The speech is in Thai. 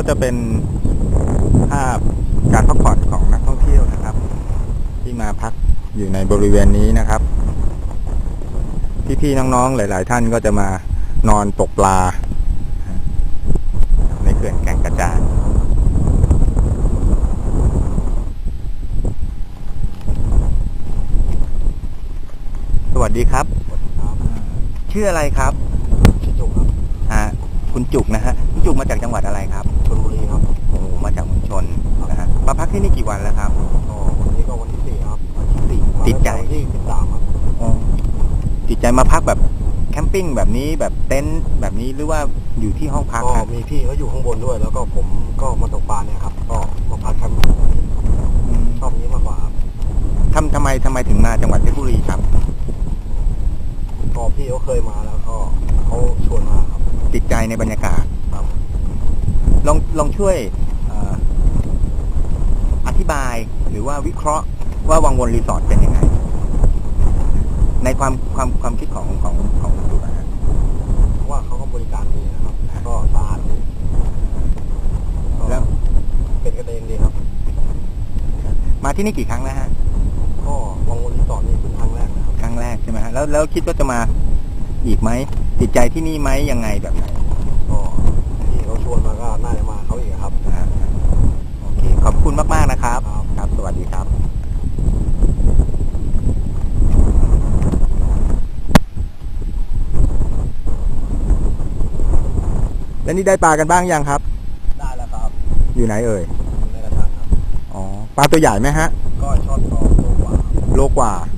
ก็จะเป็นภาพการพักผ่อนของนักท่องเที่ยวนะครับ ที่มาพักอยู่ในบริเวณนี้นะครับ พี่ๆน้องๆหลาย ๆ ท่านก็จะมานอนตกปลา ในเขื่อนแก่งกระจานสวัสดีครับ ชื่ออะไรครับ ชื่อจุกครับฮะคุณจุกนะฮะคุณจุกมาจากจังหวัดอะไรครับ กที่นี่กี่วันแล้วครับก็วันนี้ก็วันที่สี่ครับวันที่สี่มาติดใจวันที่สิบสามครับอ๋อติดใจมาพักแบบแคมปิ้งแบบนี้แบบเต็นท์แบบนี้หรือว่าอยู่ที่ห้องพักก็ครับมีพี่เขาอยู่ข้างบนด้วย แล้วก็ผมก็มาตกปลาเนี่ยครับ ก็มาพักแคมป์อืมชอบนี้มากกว่าครับทำทำไมทำไมถึงมาจังหวัดเพชรบุรีครับ ก็พี่เขาเคยมาแล้วก็เขาชวนมาครับติดใจในบรรยากาศ ครับ ลองลองช่วยเอ่ออธิ บายหรือว่าวิเคราะห์ว่าวังวนรีสอร์ทเป็นยังไง ในความความความคิดของของของคุณจุกนะฮะเพราะว่าเขาก็บริการดีนะครับ ก็สะอาดดีก็แล้วเป็นกันเองดีครับ มาที่นี่กี่ครั้งแล้วฮะก็วังวนรีสอร์ทนี่เป็นครั้งแรกนะครับครั้งแรกใช่ไหมฮะแล้วแล้วคิดว่าจะมาอีกไหมติดใจที่นี่ไหมยังไงแบบไหนก็พี่เขาชวนมาก็น่าจะมาเขาอีกครับ นะฮะโอเคขอบคุณมาก ๆ นะครับ ครับ ครับ สวัสดีครับ แล้วนี่ได้ปลากันบ้างยังครับ ได้แล้วครับอยู่ไหนเอ่ยอยู่ในกระชังครับ อ๋อปลาตัวใหญ่ไหมฮะ ก็ชอบก็โตกว่า โลกว่าค